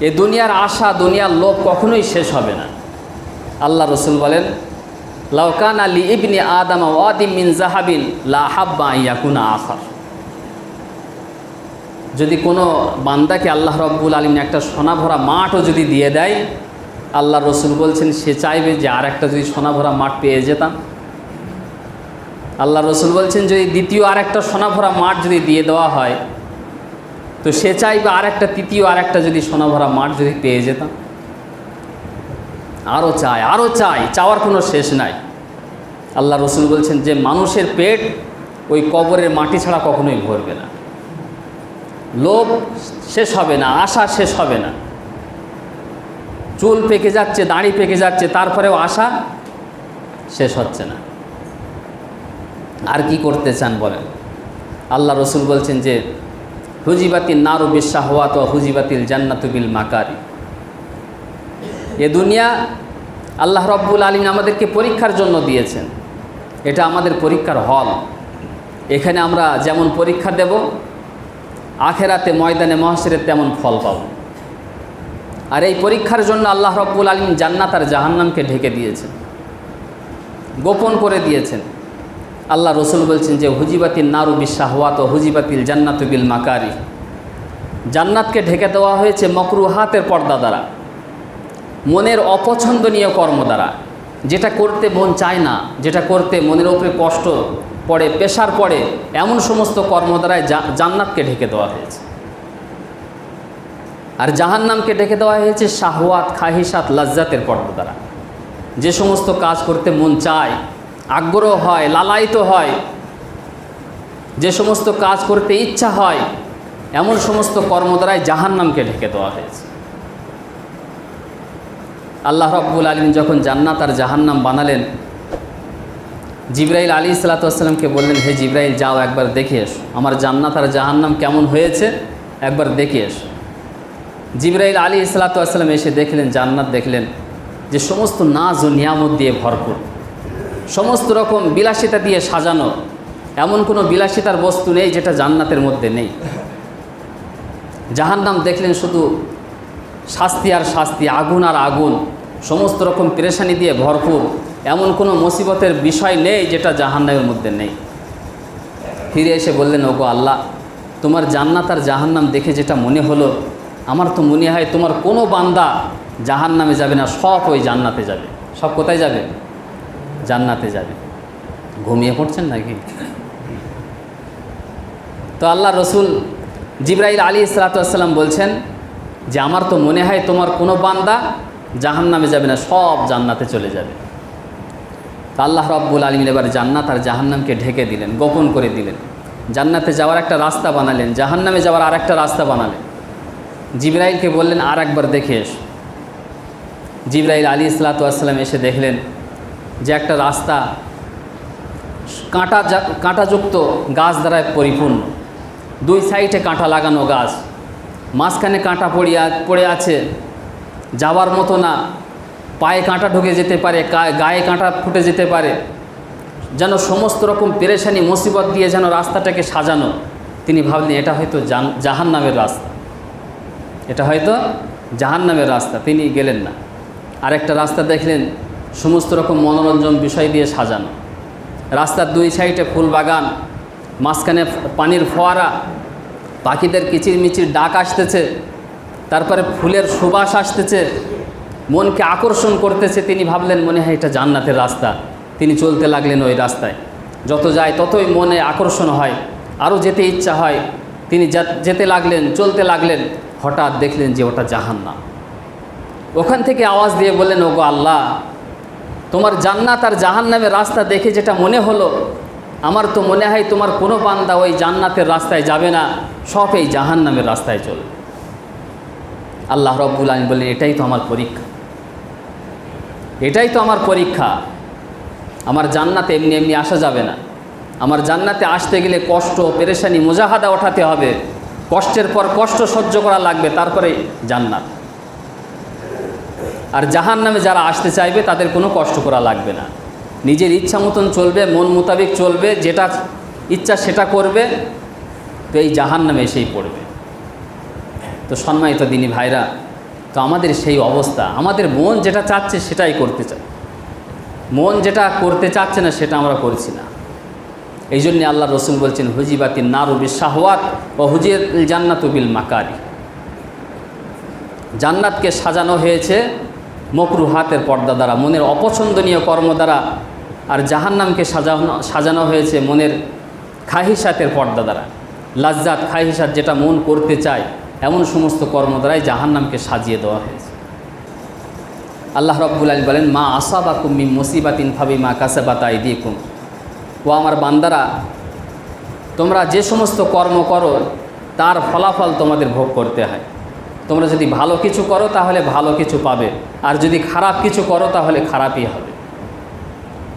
এ দুনিয়ার আশা, দুনিয়ার লোভ কখনোই শেষ হবে না। আল্লাহ রসুল বলেন লাউকান আলী ইবনি আদাম ওয়াদিম মিন জাহাবিন লা হাব্বা ইয়াকুনা আখার যদি কোনো বান্দাকে আল্লাহ রব্বুল আলমিন একটা সোনা ভরা মাঠও যদি দিয়ে দেয়, আল্লাহ রসুল বলছেন, সে চাইবে যে আর একটা যদি সোনা ভরা মাঠ পেয়ে যেতাম। আল্লাহ রসুল বলছেন, যদি দ্বিতীয় আর একটা সোনা ভরা মাঠ যদি দিয়ে দেওয়া হয় তো সে চাইবে আর একটা তৃতীয় আর একটা যদি সোনা ভরা মাঠ যদি পেয়ে যেতাম। আরও চায় আরও চাই, চাওয়ার কোনো শেষ নাই। আল্লাহ রসুল বলছেন, যে মানুষের পেট ওই কবরের মাটি ছাড়া কখনোই ভরবে না। লোভ শেষ হবে না, আশা শেষ হবে না। চুল পেকে যাচ্ছে, দাড়ি পেকে যাচ্ছে, তারপরেও আশা শেষ হচ্ছে না। আর কি করতে চান বলেন? আল্লাহ রসুল বলছেন যে হুজিবাতিল নারু বিশ্বাহওয়াত ও হুজিবাতিল জান্নাতুবিল মাকারি। এ দুনিয়া আল্লাহ রব্বুল আলমিন আমাদেরকে পরীক্ষার জন্য দিয়েছেন। এটা আমাদের পরীক্ষার হল। এখানে আমরা যেমন পরীক্ষা দেব, আখেরাতে ময়দানে মহাসিরের তেমন ফল পাব। আর এই পরীক্ষার জন্য আল্লাহ রব্বুল আলমিন জান্নাত আর জাহান্নামকে ঢেকে দিয়েছেন। গোপন করে দিয়েছেন। আল্লাহ রসুল বলছেন যে হুজিবাতিল নারু বিশ্বাহওয়াত হুজিবাতিল জান্নাতুবিল মাকারি। জান্নাতকে ঢেকে দেওয়া হয়েছে মকরুহাতের পর্দা দ্বারা। মনের অপছন্দনীয় কর্ম দ্বারা। যেটা করতে মন চায় না, যেটা করতে মনের উপরে কষ্ট পড়ে, পেশার পড়ে, এমন সমস্ত কর্ম দ্বারায় জান্নাতকে ঢেকে দেওয়া হয়েছে। আর জাহান্নামকে ঢেকে দেওয়া হয়েছে শাহওয়াত খাহিসাত লাজ্জাতের পর্দা দ্বারা। যে সমস্ত কাজ করতে মন চায় আগ্রহ হয়, লালায়িত হয়। যে সমস্ত কাজ করতে ইচ্ছা হয়, এমন সমস্ত কর্ম দ্বারাই জাহান্নামকে ঢেকে দেওয়া হয়েছে। আল্লাহ রব্বুল আলম যখন জান্নাত আর জাহান্নাম বানালেন, জিব্রাইল আলী সালাতামকে বললেন, হে জিব্রাইল, যাও একবার দেখে এসো। আমার জান্নাত আর জাহান্নাম কেমন হয়েছে? একবার দেখে এস। জিব্রাইল আলী সালাতাম এসে দেখলেন, জান্নাত দেখলেন যে সমস্ত নাজ ও নিয়ামত দিয়ে ভরপুর। সমস্ত রকম বিলাসিতা দিয়ে সাজানো। এমন কোনো বিলাসিতার বস্তু নেই যেটা জান্নাতের মধ্যে নেই। জাহান্নাম দেখলেন শুধু শাস্তি আর শাস্তি, আগুন আর আগুন, সমস্ত রকম পেরেশানি দিয়ে ভরপুর। এমন কোনো মুসিবতের বিষয় নেই যেটা জাহান্নামের মধ্যে নেই। ফিরে এসে বললেন, ওগো আল্লাহ, তোমার জান্নাত আর জাহান্নাম দেখে যেটা মনে হলো, আমার তো মনে হয় তোমার কোনো বান্দা জাহান্নামে যাবে না, সব ওই জান্নাতে যাবে। সব কোথায় যাবে? জান্নাতে যাবে। ঘুমিয়ে পড়ছেন নাকি? তো আল্লাহ রসুল জিব্রাইল আলী ইসলাতাম বলছেন যে, আমার তো মনে হয় তোমার কোনো বান্দা জাহান নামে যাবে না, সব জান্নাতে চলে যাবে। তো আল্লাহ রব্বুল আলমিন এবার জান্নাত আর জাহান্নামকে ঢেকে দিলেন, গোপন করে দিলেন। জান্নাতে যাওয়ার একটা রাস্তা বানালেন, জাহান্নামে যাওয়ার আর একটা রাস্তা বানালেন। জিব্রাইলকে বললেন, আর একবার দেখে এস। জিব্রাইল আলী ইসলাতাম এসে দেখলেন যে একটা রাস্তা কাঁটা কাঁটাযুক্ত গাছ দ্বারায় পরিপূর্ণ। দুই সাইডে কাঁটা লাগানো গাছ। মাঝখানে কাঁটা পড়িয়া পড়ে আছে। যাওয়ার মতো না। পায়ে কাঁটা ঢুকে যেতে পারে গায়ে কাঁটা ফুটে যেতে পারে। যেন সমস্ত রকম পেরেশানি, মুসিবত দিয়ে যেন রাস্তাটাকে সাজানো। তিনি ভাবলেন, এটা হয়তো জাহান নামের রাস্তা। এটা হয়তো জাহান নামের রাস্তা। তিনি গেলেন না। আরেকটা রাস্তা দেখলেন সমস্ত রকম মনোরঞ্জন বিষয় দিয়ে সাজানো। রাস্তার দুই সাইডে ফুল বাগান, মাঝখানে পানির ফোয়ারা, পাখিদের কিচিরমিচির ডাক আসতেছে, তারপরে ফুলের সুবাস আসতেছে, মনকে আকর্ষণ করতেছে। তিনি ভাবলেন, মনে হয় এটা জান্নাতের রাস্তা। তিনি চলতে লাগলেন ওই রাস্তায়। যত যায় ততই মনে আকর্ষণ হয়, আরও যেতে ইচ্ছা হয়। তিনি যেতে লাগলেন, চলতে লাগলেন, হঠাৎ দেখলেন যে ওটা জাহান্না ওখান থেকে আওয়াজ দিয়ে বললেন, ওগো আল্লাহ তোমার জান্নাত আর জাহান্নামের রাস্তা দেখে যেটা মনে হলো, আমার তো মনে হয় তোমার কোনো বান্দা ওই জান্নাতের রাস্তায় যাবে না, সব এই জাহান্নামের রাস্তায় চলবে। আল্লাহ রব্বুল আলম বললেন, এটাই তো আমার পরীক্ষা। এটাই তো আমার পরীক্ষা। আমার জান্নাতে এমনি এমনি আসা যাবে না। আমার জান্নাতে আসতে গেলে কষ্ট, পেরেশানি, মোজাহাদা ওঠাতে হবে। কষ্টের পর কষ্ট সহ্য করা লাগবে, তারপরে জান্নাত। আর জাহান নামে যারা আসতে চাইবে, তাদের কোনো কষ্ট করা লাগবে না। নিজের ইচ্ছা মতন চলবে, মন মোতাবেক চলবে, যেটা ইচ্ছা সেটা করবে, তো এই জাহান নামে এসেই পড়বে। তো সম্মানিত দিনী ভাইরা, তো আমাদের সেই অবস্থা। আমাদের মন যেটা চাচ্ছে সেটাই করতে চায় মন যেটা করতে চাচ্ছে না সেটা আমরা করছি না। এই জন্যে আল্লাহ রসুল বলছেন, হুজিবাতি নারুবি শাহওয়াত ও হুজির জান্নাতুবিল মাকারি। জান্নাতকে সাজানো হয়েছে মকরু হাতের পর্দা দ্বারা, মনের অপছন্দনীয় কর্ম দ্বারা, আর জাহান্নামকে সাজানো সাজানো হয়েছে মনের খাহিসাতের পর্দা দ্বারা। লাজ্জাত খাহিসাত যেটা মন করতে চায়, এমন সমস্ত কর্ম দ্বারাই জাহান্নামকে সাজিয়ে দেওয়া হয়েছে। আল্লাহ রব্বুল আলী বলেন, মা আসাবা কুম্মি মুসিবাতিন ভাবি মা কাসা বা তাই দিয়ে কুম ও আমার বান্দারা, তোমরা যে সমস্ত কর্ম করো, তার ফলাফল তোমাদের ভোগ করতে হয়। তোমরা যদি ভালো কিছু করো, তাহলে ভালো কিছু পাবে। আর যদি খারাপ কিছু করো, তাহলে খারাপই হবে।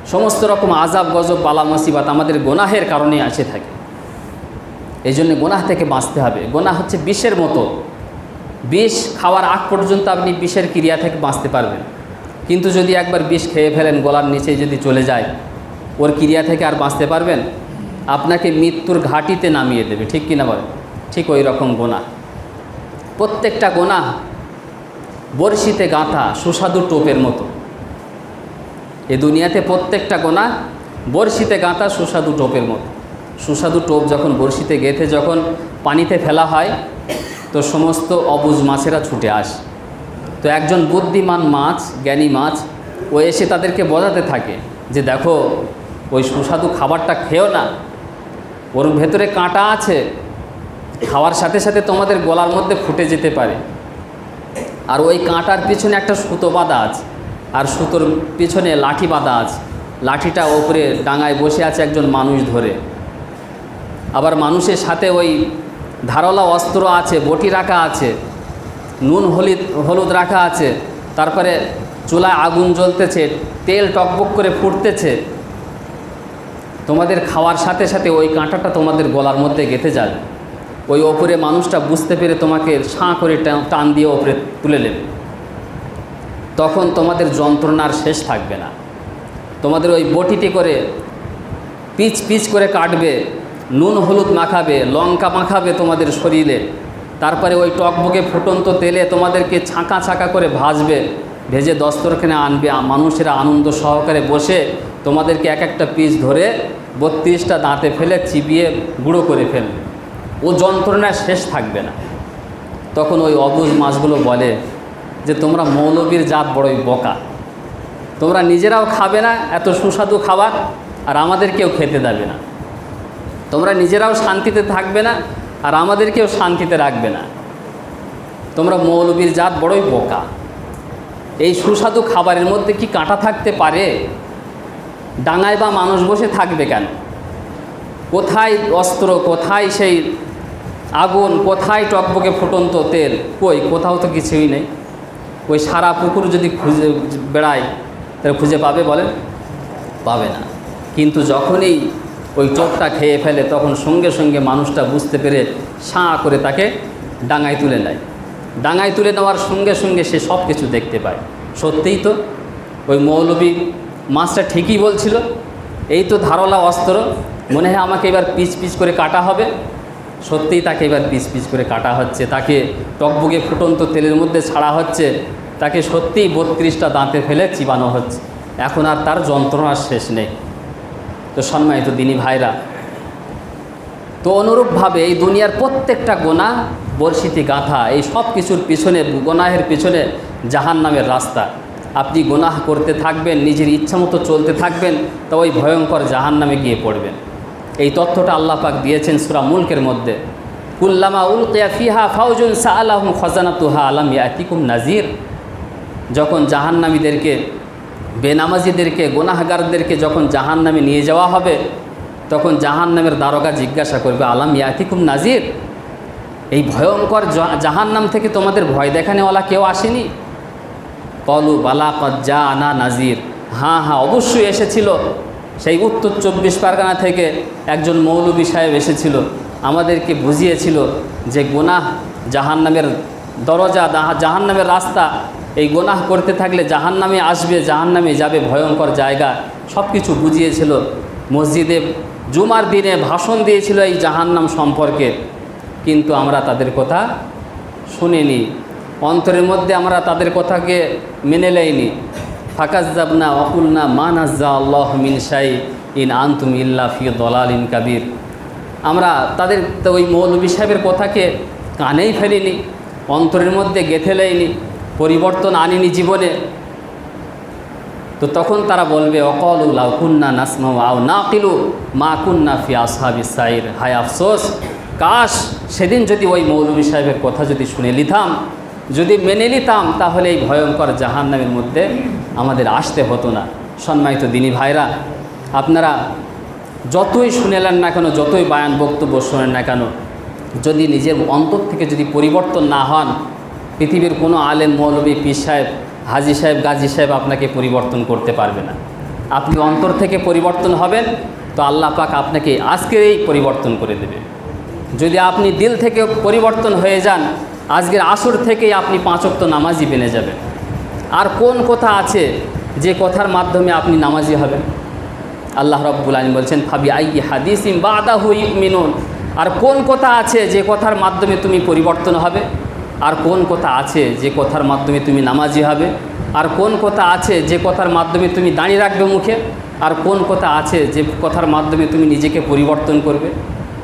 সমস্ত রকম আজাব গজব, বালা, মুসিবাত আমাদের গোনাহের কারণে আসে থাকে। এই জন্য গোনাহ থেকে বাঁচতে হবে। গোনাহ হচ্ছে বিষের মতো। বিষ খাওয়ার আগ পর্যন্ত আপনি বিষের ক্রিয়া থেকে বাঁচতে পারবেন। কিন্তু যদি একবার বিষ খেয়ে ফেলেন, গলার নিচে যদি চলে যায়, ওর ক্রিয়া থেকে আর বাঁচতে পারবেন? আপনাকে মৃত্যুর ঘাটিতে নামিয়ে দেবে। ঠিক কিনা বলেন? ঠিক ওই রকম গোনা প্রত্যেকটা গোনা বড়শিতে গাঁথা সুস্বাদু টোপের মতো। এ দুনিয়াতে প্রত্যেকটা গোনা বড়শিতে গাঁথা সুস্বাদু টোপের মতো। সুস্বাদু টোপ যখন বড়শিতে গেঁথে যখন পানিতে ফেলা হয়, তো সমস্ত অবুজ মাছেরা ছুটে আসে। তো একজন বুদ্ধিমান মাছ, জ্ঞানী মাছ, ও এসে তাদেরকে বোঝাতে থাকে যে দেখো, ওই সুস্বাদু খাবারটা খেও না, ওর ভেতরে কাঁটা আছে খাওয়ার সাথে সাথে তোমাদের গলার মধ্যে ফুটে যেতে পারে। আর ওই কাঁটার পিছনে একটা সুতো বাঁধা আছে, আর সুতোর পিছনে লাঠি বাঁধা আছে। লাঠিটা ওপরে ডাঙায় বসে আছে একজন মানুষ ধরে। আবার মানুষের সাথে ওই ধারলা অস্ত্র আছে, বটি রাখা আছে, নুন, হলিদ, হলুদ রাখা আছে, তারপরে চুলায় আগুন জ্বলতেছে, তেল টকবক করে ফুটতেছে। তোমাদের খাওয়ার সাথে সাথে ওই কাঁটাটা তোমাদের গলার মধ্যে গেঁথে যাবে। ওই ওপরে মানুষটা বুঝতে পেরে তোমাকে সাঁ করে টান দিয়ে ওপরে তুলে নেবে। তখন তোমাদের যন্ত্রণার শেষ থাকবে না। তোমাদের ওই বটিতে করে পিচ পিচ করে কাটবে, নুন, হলুদ মাখাবে, লঙ্কা মাখাবে তোমাদের শরীরে। তারপরে ওই টকবকে ফুটন্ত তেলে তোমাদেরকে ছাঁকা ছাঁকা করে ভাজবে, ভেজে দস্তরখানে আনবে। মানুষেরা আনন্দ সহকারে বসে তোমাদেরকে এক একটা পিস ধরে বত্রিশটা দাঁতে ফেলে চিবিয়ে গুঁড়ো করে ফেলবে। ও যন্ত্রণার শেষ থাকবে না। তখন ওই অবুজ মাছগুলো বলে যে, তোমরা মৌলবীর জাত বড়ই বোকা। তোমরা নিজেরাও খাবে না, এত সুস্বাদু খাবার, আর আমাদের কেউ খেতে দেবে না। তোমরা নিজেরাও শান্তিতে থাকবে না, আর আমাদেরকেও শান্তিতে রাখবে না। তোমরা মৌলবীর জাত বড়ই বোকা। এই সুস্বাদু খাবারের মধ্যে কি কাঁটা থাকতে পারে? ডাঙায় বা মানুষ বসে থাকবে কেন? কোথায় অস্ত্র, কোথায় সেই আগুন কোথায় টকবকে ফুটন্ত তেল? কই? কোথাও তো কিছুই নেই। ওই সারা পুকুর যদি খুঁজে বেড়ায়, তাহলে খুঁজে পাবে বলেন পাবে না। কিন্তু যখনই ওই চোখটা খেয়ে ফেলে, তখন সঙ্গে সঙ্গে মানুষটা বুঝতে পেরে সাঁ করে তাকে ডাঙায় তুলে নেয়। ডাঙায় তুলে নেওয়ার সঙ্গে সঙ্গে সে সব কিছু দেখতে পায়। সত্যিই তো, ওই মৌলবী মাছটা ঠিকই বলছিল, এই তো ধারলা অস্ত্র, মনে হয় আমাকে এবার পিচ পিচ করে কাটা হবে। সত্যিই তাকে এবার পিচ পিচ করে কাটা হচ্ছে। তাকে টকবুকে ফুটন্ত তেলের মধ্যে ছাড়া হচ্ছে। তাকে সত্যিই বত্রিশটা দাঁতে ফেলে চিবানো হচ্ছে। এখন আর তার যন্ত্রণার শেষ নেই। তো সম্মানিত দিনী ভাইরা, তো অনুরূপভাবে এই দুনিয়ার প্রত্যেকটা গোনা বর্ষিতি গাঁথা, এই সব কিছুর পিছনে, গোনাহের পিছনে জাহান নামের রাস্তা। আপনি গোনাহ করতে থাকবেন, নিজের ইচ্ছা মতো চলতে থাকবেন তো ওই ভয়ঙ্কর জাহান নামে গিয়ে পড়বেন। এই তথ্যটা আল্লাহ পাক দিয়েছেন সুরা মুলকের মধ্যে। কুল্লামা উল ফিহা ফাউজুন সা আলাহম খজানা তুহা আলাম ইয়াতিকুম নাজির যখন জাহান্নামীদেরকে, বেনামাজিদেরকে, গোনাহগারদেরকে যখন জাহান নামে নিয়ে যাওয়া হবে, তখন জাহান নামের দ্বারকা জিজ্ঞাসা করবে, আলাম ইয়াতিকুম নাজির এই ভয়ঙ্কর জাহান নাম থেকে তোমাদের ভয় দেখানেওয়ালা কেউ আসেনি? কলু বালা কজ্জা আনা নাজির হ্যাঁ হ্যাঁ অবশ্যই এসেছিল। সেই উত্তর চব্বিশ পরগনা থেকে একজন মৌলবী সাহেব এসেছিল, আমাদেরকে বুঝিয়েছিল যে গোনাহ জাহান নামের দরজা জাহান নামের রাস্তা, এই গোনাহ করতে থাকলে জাহান নামে আসবে জাহান নামে যাবে, ভয়ঙ্কর জায়গা। সব কিছু বুঝিয়েছিল। মসজিদে জুমার দিনে ভাষণ দিয়েছিল এই জাহান্নাম সম্পর্কে। কিন্তু আমরা তাদের কথা শুনিনি। অন্তরের মধ্যে আমরা তাদের কথাকে মেনে নেইনি। ফাকাজ যাবনা অকুল না মানাজ্জা আল্লাহ মিন শাই ইন আন্তুম ইল্লা ফি দলাল ইন কাবির। আমরা তাদের তো ওই মৌলবী সাহেবের কথাকে কানেই ফেলিনি, অন্তরের মধ্যে গেথে লেইনি, পরিবর্তন আনিনি জীবনে। তো তখন তারা বলবে অকল লাউ কুন্না নাসমা আও না কিলু মা কুন্না ফি আসহাবি সাইর। হায় আফসোস, কাশ, সেদিন যদি ওই মৌলভী সাহেবের কথা যদি শুনে নিতাম যদি মেনে নিতাম, তাহলে এই ভয়ঙ্কর জাহান্নামের মধ্যে আমাদের আসতে হতো না। সম্মানিত দিনী ভাইরা, আপনারা যতই শুনেলেন না কেন, যতই বায়ান বক্তব্য শোনেন না কেন, যদি নিজের অন্তর থেকে যদি পরিবর্তন না হন, পৃথিবীর কোনো আলেম, মৌলবী, পীর সাহেব, হাজি সাহেব, গাজী সাহেব আপনাকে পরিবর্তন করতে পারবে না। আপনি অন্তর থেকে পরিবর্তন হবেন, তো আল্লাহ পাক আপনাকে আজকেই পরিবর্তন করে দেবে। যদি আপনি দিল থেকে পরিবর্তন হয়ে যান আজকের আসর থেকেই আপনি পাঁচক্ত নামাজি বেনে যাবেন। আর কোন কথা আছে যে কথার মাধ্যমে আপনি নামাজি হবেন? আল্লাহ রব্বুল আলম বলছেন, ফাবি আই হাদিসিম বাদাহু মিনুন আর কোন কথা আছে যে কথার মাধ্যমে তুমি পরিবর্তন হবে? আর কোন কথা আছে যে কথার মাধ্যমে তুমি নামাজি হবে? আর কোন কথা আছে যে কথার মাধ্যমে তুমি দাঁড়িয়ে রাখবে মুখে? আর কোন কথা আছে যে কথার মাধ্যমে তুমি নিজেকে পরিবর্তন করবে?